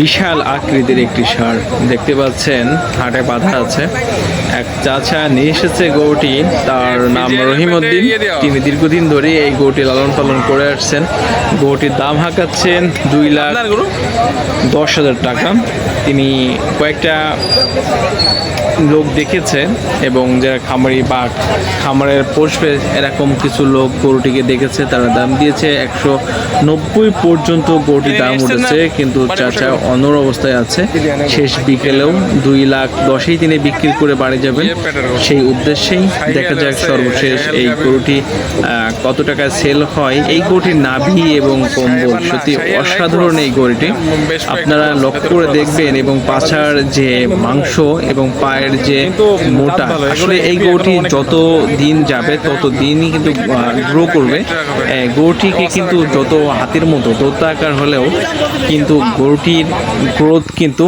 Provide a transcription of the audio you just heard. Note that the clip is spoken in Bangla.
বিশাল আকৃতির একটি ষাঁড় দেখতে পাচ্ছেন হাটে বাধা আছে। এক চাচা নিয়ে এসেছে গৌটি তার নাম রহিমুদ্দিন তিনি দীর্ঘদিন ধরে এই গৌটি লালন পালন করে আসছেন। গৌটির দাম হাঁকাচ্ছেন দুই লাখ দশ হাজার টাকা। তিনি কয়েকটা লোক দেখেছে এবং যারা খামারি বা খামারের পোষবে এরকম কিছু লোক গরুটিকে দেখেছে তারা দাম দিয়েছে একশো নব্বই পর্যন্ত গরুটির দাম উঠেছে কিন্তু চাচা অনর অবস্থায় আছে। শেষ বিকেলেও দুই লাখ দশেই তিনি বিক্রি করে বাড়ি যাবেন। সেই উদ্দেশ্যেই দেখা যাক সর্বশেষ এই গরুটি আহ, কত টাকায় সেল হয়। এই গরুটির নাভি এবং কম্বল সত্যি অসাধারণ এই গরুটি। আপনারা লক্ষ্য করে দেখবেন এবং পাছার যে মাংস এবং পায়ের যে মোটা, আসলে এই গরুটি যত দিন যাবে, তত দিনই কিন্তু গ্রো করবে। গরুটিকে কিন্তু যত হাতের মতো দত্তাকার হলেও কিন্তু গরুটির গ্রোথ কিন্তু